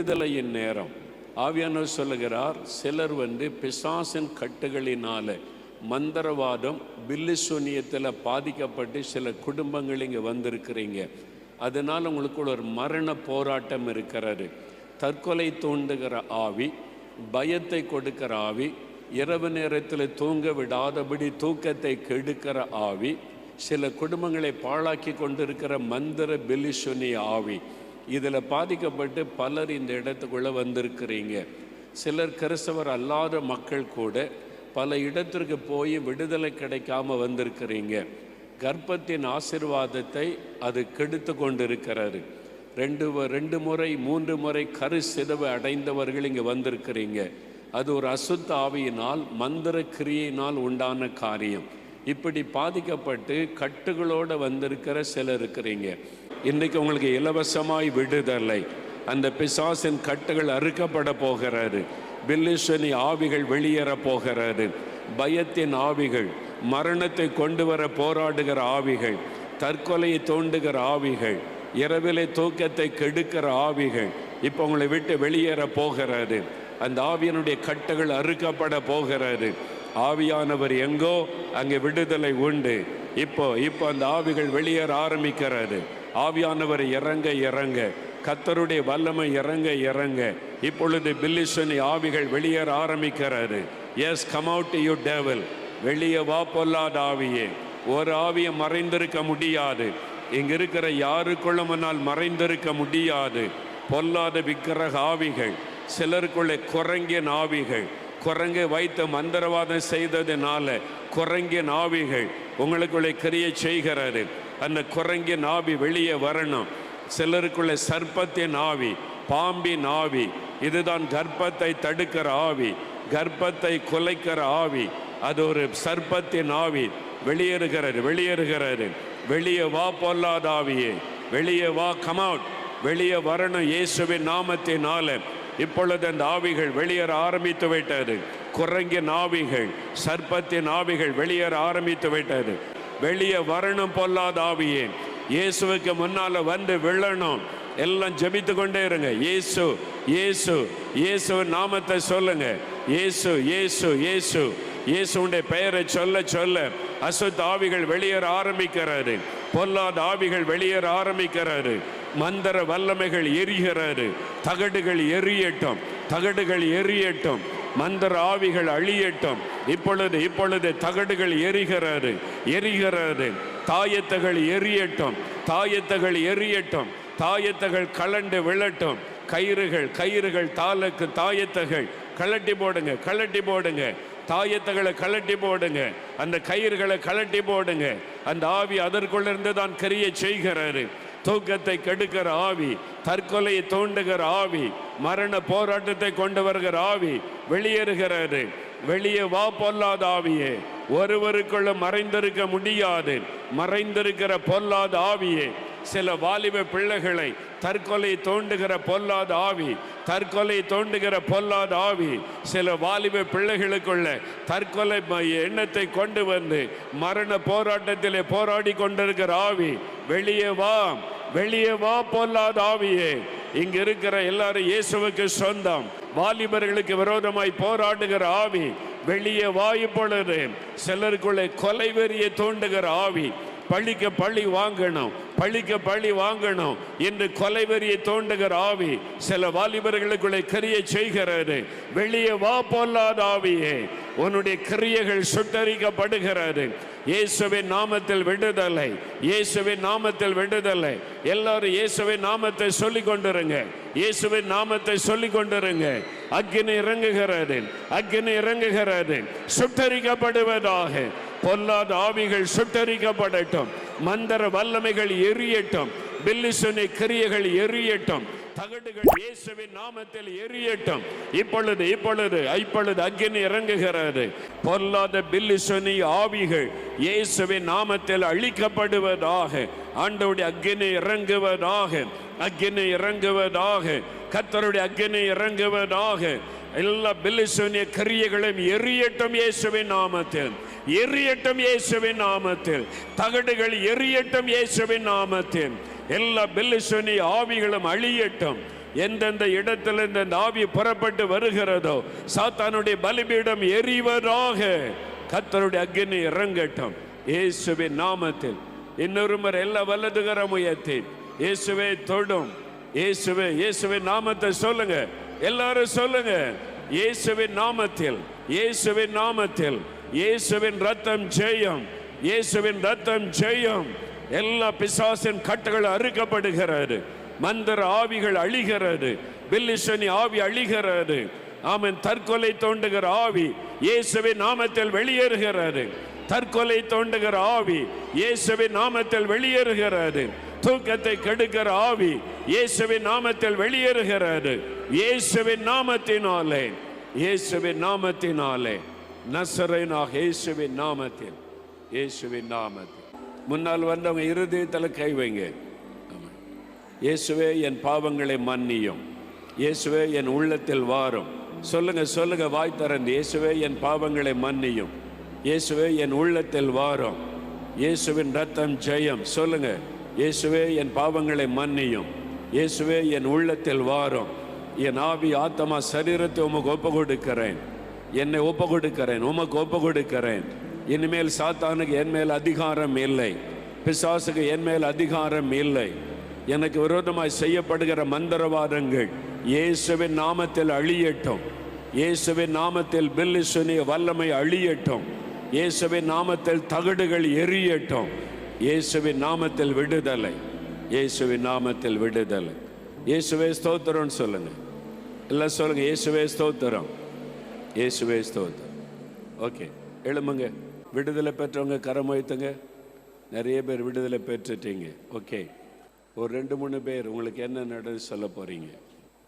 விடுதலையின் நேரம். ஆவியானவர் சொல்லுகிறார் சிலர் வந்து பிசாசின் கட்டுகளினால மந்திரவாதம் பில்லு பாதிக்கப்பட்டு சில குடும்பங்கள் இங்கே வந்திருக்கிறீங்க. அதனால் உங்களுக்குள்ள ஒரு மரண போராட்டம் இருக்கிறது. தற்கொலை தூண்டுகிற ஆவி பயத்தை கொடுக்கிற ஆவி இரவு நேரத்தில் தூங்க விடாதபடி தூக்கத்தை கெடுக்கிற ஆவி சில குடும்பங்களை பாழாக்கி கொண்டிருக்கிற மந்திர பில்லிசுனி ஆவி இதில் பாதிக்கப்பட்டு பலர் இந்த இடத்துக்குள்ளே வந்திருக்கிறீங்க. சிலர் கிறிஸ்தவர் அல்லாத மக்கள் கூட பல இடத்திற்கு போய் விடுதலை கிடைக்காம வந்திருக்கிறீங்க. கர்ப்பத்தின் ஆசிர்வாதத்தை அது கெடுத்து கொண்டிருக்கிறாரு ரெண்டு வ- ரெண்டு முறை மூன்று முறை கரு சிதவு அடைந்தவர்கள் இங்கே வந்திருக்கிறீங்க. அது ஒரு அசுத்த ஆவியினால் மந்திர கிரியையினால் உண்டான காரியம். இப்படி பாதிக்கப்பட்டு கட்டுகளோடு வந்திருக்கிற சிலர் இருக்கிறீங்க. இன்றைக்கு உங்களுக்கு இலவசமாய் விடுதலை. அந்த பிசாசின் கட்டுகள் அறுக்கப்பட போகிறது. பில்லிசனி ஆவிகள் வெளியேற போகிறாரு பயத்தின் ஆவிகள் மரணத்தை கொண்டு வர போராடுகிற ஆவிகள் தற்கொலையை தோண்டுகிற ஆவிகள் இரவிலே தூக்கத்தை கெடுக்கிற ஆவிகள் இப்போ உங்களை விட்டு வெளியேற போகிறாரு அந்த ஆவியனுடைய கட்டுகள் அறுக்கப்பட போகிறது. ஆவியானவர் எங்கோ அங்கே விடுதலை உண்டு. இப்போ இப்போ அந்த ஆவிகள் வெளியேற ஆரம்பிக்கிறாரு ஆவியானவர் இறங்க இறங்க. கத்தருடைய வல்லமை இறங்க இறங்க. இப்பொழுது பில்லிசனி ஆவிகள் வெளியேற ஆரம்பிக்கிறாரு yes come out you devil வெளியே வா பொல்லாத ஆவியே. ஒரு ஆவியை மறைந்திருக்க முடியாது. இங்க இருக்கிற யாருக்குள்ளமனால் மறைந்திருக்க முடியாது. பொல்லாத விக்கிரக ஆவிகள் சிலருக்குள்ளே குரங்கிய ஆவிகள். குரங்கை வைத்து மந்திரவாதம் செய்ததினால குரங்கிய ஆவிகள் உங்களுக்குள்ளே கிரியை செய்கிறது. அந்த குரங்கின் ஆவி வெளியே வரணும். சிலருக்குள்ளே சர்ப்பத்தின் ஆவி பாம்பின் ஆவி இதுதான் கர்ப்பத்தை தடுக்கிற ஆவி கர்ப்பத்தை குலைக்கிற ஆவி. அது ஒரு சர்ப்பத்தின் ஆவி வெளியேறுகிறது வெளியேறுகிறது. வெளியே வா பொல்லாத ஆவியே. வெளியே வா கமவுட் வெளியே வரணும் இயேசுவின் நாமத்தினால. இப்பொழுது அந்த ஆவிகள் வெளியேற ஆரம்பித்து விட்டது. குரங்கின் ஆவிகள் சர்ப்பத்தின் ஆவிகள் வெளியேற ஆரம்பித்து விட்டது. வெளியே வரணும் பொல்லாத ஆவியே இயேசுவுக்கு முன்னால வந்து விழணும். எல்லாம் ஜெபித்து கொண்டே இருங்க. இயேசு இயேசு இயேசு நாமத்தை சொல்லுங்க. இயேசு இயேசு இயேசு. இயேசுடைய பெயரை சொல்ல சொல்ல. அசுத்த ஆவிகள் வெளியேற ஆரம்பிக்கிறாரு பொல்லாத ஆவிகள் வெளியேற ஆரம்பிக்கிறாரு மந்திர வல்லமைகள் எரிகிறாரு தகடுகள் எரியட்டும். தகடுகள் எரியட்டும். மந்திர ஆவிகள் அழியட்டும். இப்பொழுது இப்பொழுது தகடுகள் எரிகிறது எரிகிறது. தாயத்தகள் எரியட்டும் தாயத்தகள் எரியட்டும் தாயத்தகள் கலண்டு விழட்டும். கயிறுகள் கயிறுகள் தாளுக்கு தாயத்தகள். கலட்டி போடுங்க கலட்டி போடுங்க. தாயத்தகளை கலட்டி போடுங்க. அந்த கயிறுகளை கலட்டி போடுங்க. அந்த ஆவி அதற்குள்ளிருந்து தான் கரிய செய்கிறாரு தூக்கத்தை கெடுக்கிற ஆவி தற்கொலையை தோண்டுகிற ஆவி மரண போராட்டத்தை கொண்டு வருகிற ஆவி வெளியேறுகிறது. வெளியே வா பொல்லாத ஆவியே ஒருவருக்குள்ள மறைந்திருக்க முடியாது. மறைந்திருக்கிற பொல்லாத ஆவியே சில வாலிப பிள்ளைகளை தற்கொலை தோண்டுகிற பொல்லாத ஆவி தற்கொலை தோண்டுகிற பொல்லாத ஆவி சில வாலிப பிள்ளைகளுக்குள்ள தற்கொலை எண்ணத்தை கொண்டு வந்து மரண போராட்டத்திலே போராடி கொண்டிருக்கிற ஆவி வெளியே வா வெளியே வா பொல்லாத ஆவியே இங்க இருக்கிற எல்லாரும் இயேசுவுக்கு சொந்தம். வாலிபர்களுக்கு விரோதமாய் போராடுகிற ஆவி வெளியே வாயு பொழுது. சிலருக்குள்ளே கொலை வெறியை தோண்டுகிற ஆவி. பழிக்க பழி வாங்கணும் பழிக்க பழி வாங்கணும் என்று கொலை வெறியை தோண்டுகிற ஆவி. சில வாலிபர்களுக்குள்ளே கிரியை செய்கிறது. வெளியே வா பொல்லாத ஆவியே உன்னுடைய கிரியைகள் சுட்டரிக்கப்படுகிறது. இயேசுவின் நாமத்தில் விடுதலை. இயேசுவின் நாமத்தில் விடுதலை. எல்லாரும் இயேசுவின் நாமத்தை சொல்லி கொண்டிருங்க. இயேசுவின் நாமத்தை சொல்லி கொண்டிருங்க. அக்னி இறங்குகிறது அக்னி இறங்குகிறது சுட்டரிக்கப்படுவதாக. பொல்லாத ஆவிகள் சுட்டரிக்கப்படட்டும். மந்திர வல்லமைகள் எரியட்டும். பில்லிசுனை கிரியைகள் எரியட்டும். தகடுகள் இயேசுவின் நாமத்தில் எரியட்டும். இப்பொழுது இப்பொழுது இப்பொழுது அக்கினி இறங்குகிறது. பொல்லாத பில்லிசுனி ஆவிகள் இயேசுவின் நாமத்தில் அழிக்கப்படுவதாக ஆண்டவுடைய அக்கினி இறங்குவதாக அக்கினி இறங்குவதாக கத்தருடைய அக்கினி இறங்குவதாக எல்லா பில்லிசோனிய கரியகளையும் எரியட்டும் இயேசுவின் நாமத்தில். எரியட்டும் இயேசுவின் நாமத்தில். தகடுகள் எரியட்டும் இயேசுவின் நாமத்தில். எல்லா பில்லிசுனி ஆவிகளும் அழியட்டும். எந்தெந்த இடத்துல இந்த ஆவி புறப்பட்டு வருகிறதோ சாத்தானுடைய பலிபீடம் எரிவராக கத்தருடைய அக்னி இறங்கட்டும். இயேசுவின் நாமத்தில் இன்னொரு முறை எல்லா வலதுகரம் உயர்த்தி இயேசுவை தொடும். இயேசுவே இயேசுவின் நாமத்தை சொல்லுங்க. எல்லாரும் சொல்லுங்க. இயேசுவின் நாமத்தில் இயேசுவின் நாமத்தில் இயேசுவின் ரத்தம் ஜெயம் இயேசுவின் ரத்தம் ஜெயம். எல்லா பிசாசின் கட்டுகள் அறுக்கப்படுகிறது. மந்திர ஆவிகள் அழிகிறது. பில்லிசனி ஆவி அழிகிறது. ஆமன் தற்கொலை தோண்டுகிற ஆவி இயேசுவின் நாமத்தில் வெளியேறுகிறது. தற்கொலை தோண்டுகிற ஆவி இயேசுவின் நாமத்தில் வெளியேறுகிறது. தூக்கத்தை கெடுக்கிற ஆவி இயேசுவின் நாமத்தில் வெளியேறுகிறது. இயேசுவின் நாமத்தினாலே இயேசுவின் நாமத்தினாலே. நசரனாக இயேசுவின் நாமத்தில் இயேசுவின் நாமத்தில். முன்னால் வந்தவங்க இருதயத்தில் கை வைங்க. இயேசுவே என் பாவங்களை மன்னியும். இயேசுவே என் உள்ளத்தில் வாரும். சொல்லுங்க சொல்லுங்க வாய் திறந்து. இயேசுவே என் பாவங்களை மன்னியும். இயேசுவே என் உள்ளத்தில் வாரும். இயேசுவின் ரத்தம் ஜெயம். சொல்லுங்க இயேசுவே என் பாவங்களை மன்னியும். இயேசுவே என் உள்ளத்தில் வாரும். என் ஆவி ஆத்மா சரீரத்தை உமக்கு ஒப்பு கொடுக்கிறேன் என்னை ஒப்பு கொடுக்கிறேன் உமக்கு ஒப்பு கொடுக்கிறேன் இனிமேல் சாத்தானுக்கு என் மேல் அதிகாரம் இல்லை. பிசாசுக்கு என் மேல் அதிகாரம் இல்லை. எனக்கு விரோதமாய் செய்யப்படுகிற மந்திரவாதங்கள் இயேசுவின் நாமத்தில் அழியட்டும். இயேசுவின் நாமத்தில் பில்லிசுனிய வல்லமை அழியட்டும். இயேசுவின் நாமத்தில் தகடுகள் எரியட்டும். இயேசுவின் நாமத்தில் விடுதலை. இயேசுவின் நாமத்தில் விடுதலை. இயேசுவே ஸ்தோத்திரம்னு சொல்லுங்க. எல்லாம் சொல்லுங்க. இயேசுவே ஸ்தோத்திரம். இயேசுவே ஸ்தோத்திரம். ஓகே எழுமுங்க விடுதலை பெற்றவங்க கரம் வைத்துங்க நிறைய பேர் விடுதலை பெற்றுட்டீங்க. ஓகே. ஒரு ரெண்டு மூணு பேர் உங்களுக்கு என்ன நடந்து சொல்ல போறீங்க?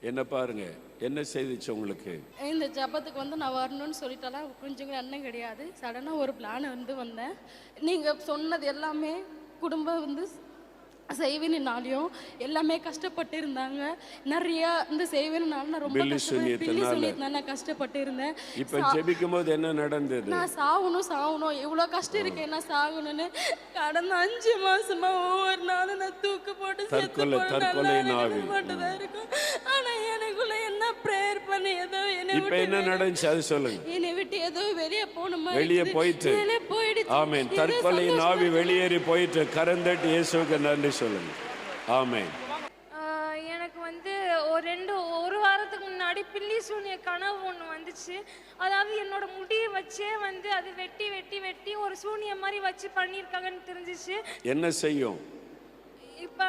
என்ன பாருங்க. என்ன செய்திச்சு உங்களுக்கு? இந்த ஜபத்துக்கு வந்து நான் வரணும்னு சொல்லிட்டாலாம் கொஞ்சம் கூட கிடையாது. சடனாக ஒரு பிளான் வந்து வந்தேன். நீங்கள் சொன்னது எல்லாமே குடும்பம் வந்து செய்வினாலையும் எல்லாமே கஷ்டப்பட்டு இருந்தாங்க நிறைய இந்த செய்வினால நான் ரொம்ப பில்லி. சொல்லியிருந்தேன். நான் கஷ்டப்பட்டு இருந்தேன் இப்ப ஜெபிக்கும் போது என்ன நடந்தது? நான் சாகணும் சாகணும். இவ்வளோ கஷ்டம் இருக்கேன் நான் சாகணும்னு. கடந்த அஞ்சு மாசமா ஒவ்வொரு நாளும் நான் தூக்கு போட்டு தற்கொலை, தற்கொலை நாவி. மட்டும்தான் இருக்கும். ஆனா எனக்குள்ள என்ன ப்ரேயர் பண்ணி ஏதோ என்னை இப்ப என்ன நடந்துச்சு? அது சொல்லுங்க. என்னை விட்டு ஏதோ வெளியே போகணுமா வெளியே போயிட்டு. வெளியே போயிடுச்சு. ஆமென். சந்தோஷம் ஆவி வெளியேறி போயிட்டு கரந்தட்டு இயேசுவுக்கு நன்றி சொல்லுங்க. ஆமென். ஆஹ் எனக்கு வந்து ஒரு ரெண்டு ஒரு வாரத்துக்கு முன்னாடி பில்லி சூனிய கனவு ஒன்று வந்துச்சு. அதாவது என்னோட முடியை வச்சே வந்து அது வெட்டி வெட்டி வெட்டி ஒரு சூனிய மாதிரி வச்சு பண்ணியிருக்காங்கன்னு தெரிஞ்சிச்சு. என்ன செய்யும்? இப்போ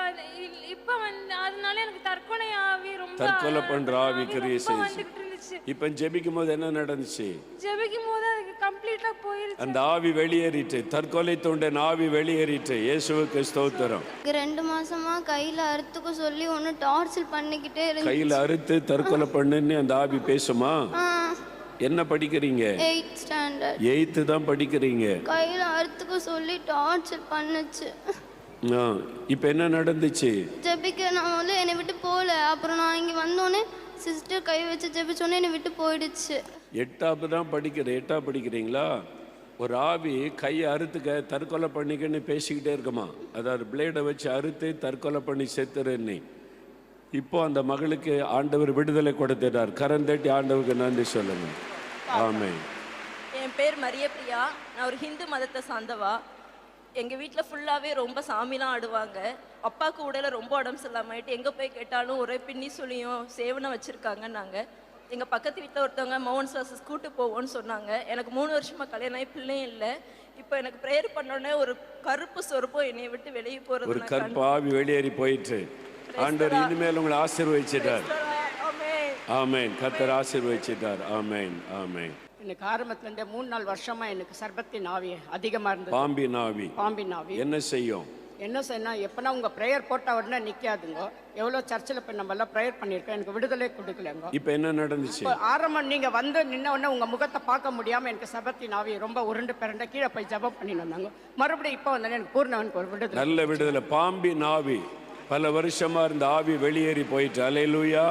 இப்போ வந்து அதனால எனக்கு தற்கொலை ஆவி ரொம்ப தற்கொலை பண்ற ஆவி கிரியை செய்யுச்சு. இப்ப ஜெபிக்கும் போது என்ன நடந்துச்சு? ஜெபிக்கும் போது கம்ப்ளீட்டா போயிருச்சு. அந்த ஆவி வெளியேறிட்டு தற்கொலை தோண்டன் ஆவி வெளியேறிட்டு இயேசுவுக்கு ஸ்தோத்திரம். ரெண்டு மாசமா கையில அறுத்துக்க சொல்லி ஒன்று டார்ச்சர் பண்ணிக்கிட்டே இருந்து கையில அறுத்து தற்கொலை பண்ணுன்னு அந்த ஆவி பேசுமா? என்ன படிக்கிறீங்க? Eight standard. எயித்து தான் படிக்கிறீங்க. கையில அறுத்துக்க சொல்லி டார்ச்சர் பண்ணுச்சு. ஆ, இப்ப என்ன நடந்துச்சு? ஜெபிக்க நான் வந்து என்னை விட்டு போகல. அப்புறம் நான் இங்கே வந்தோடனே சிஸ்டர் கை வச்சு ஜெபிச்சோன்னே என்னை விட்டு போயிடுச்சு. எட்டாவது தான் படிக்கிற எட்டா படிக்கிறீங்களா? ஒரு ஆவி கையை அறுத்துக்க தற்கொலை பண்ணிக்கன்னு பேசிக்கிட்டே இருக்குமா? அதாவது பிளேடை வச்சு அறுத்து தற்கொலை பண்ணி செத்துறேன்னு. இப்போ அந்த மகளுக்கு ஆண்டவர் விடுதலை கொடுத்துட்டார் கரந்தட்டி ஆண்டவருக்கு நன்றி சொல்லுங்கள் ஆமே என் பேர் மரியப்பிரியா. நான் ஒரு ஹிந்து மதத்தை சார்ந்தவா. எங்கள் வீட்டில் ஃபுல்லாகவே ரொம்ப சாமிலாம் ஆடுவாங்க. அப்பாவுக்கு உடல ரொம்ப உடம்பு சரியில்லாமாயிட்டு எங்கே போய் கேட்டாலும் ஒரே பின்னி சொல்லியும் சேவனம் வச்சுருக்காங்கன்னாங்க. எங்கள் பக்கத்து வீட்டில் ஒருத்தவங்க மோகன் சாசஸ் கூட்டு போவோன்னு சொன்னாங்க. எனக்கு மூணு வருஷமாக கல்யாணம் பிள்ளையும் இல்லை. இப்போ எனக்கு ப்ரேயர் பண்ணோடனே ஒரு கருப்பு சொருப்பம் என்னை விட்டு வெளியே ஒரு போகிறது கற்பு ஆவி வெளியேறி போயிட்டு ஆண்டவர் இனிமேல் உங்களை ஆசீர்வதிச்சிட்டார். ஆமென் கத்தர் ஆசீர்வதிச்சிட்டார். ஆமென் ஆமென் எனக்கு ஆரம்பத்துலேருந்தே மூணு நாலு வருஷமா எனக்கு சர்பத்தின் ஆவி அதிகமாக இருந்தது. பாம்பின் ஆவி. பாம்பின் ஆவி. என்ன செய்யும்? என்ன செய்யணும் எப்போனா உங்கள் ப்ரேயர் போட்ட உடனே நிற்காதுங்க எவ்வளோ சர்ச்சில் இப்போ நம்ம எல்லாம் ப்ரேயர் பண்ணியிருக்கோம் எனக்கு விடுதலை கொடுக்கலங்க. இப்போ என்ன நடந்துச்சு? ஆரம்பம் நீங்கள் வந்து நின்ன உடனே உங்கள் முகத்தை பார்க்க முடியாமல் எனக்கு சர்பத்தின் ஆவி ரொம்ப உருண்டு பிறண்ட கீழே போய் ஜெபம் பண்ணிட்டு வந்தாங்க மறுபடியும் இப்போ வந்தோடனே எனக்கு பூர்ணவனுக்கு ஒரு விடுதலை. நல்ல விடுதலை. பாம்பின் ஆவி பல வருஷமா இருந்த ஆவி வெளியேறி போயிட்டு. அலையலூயா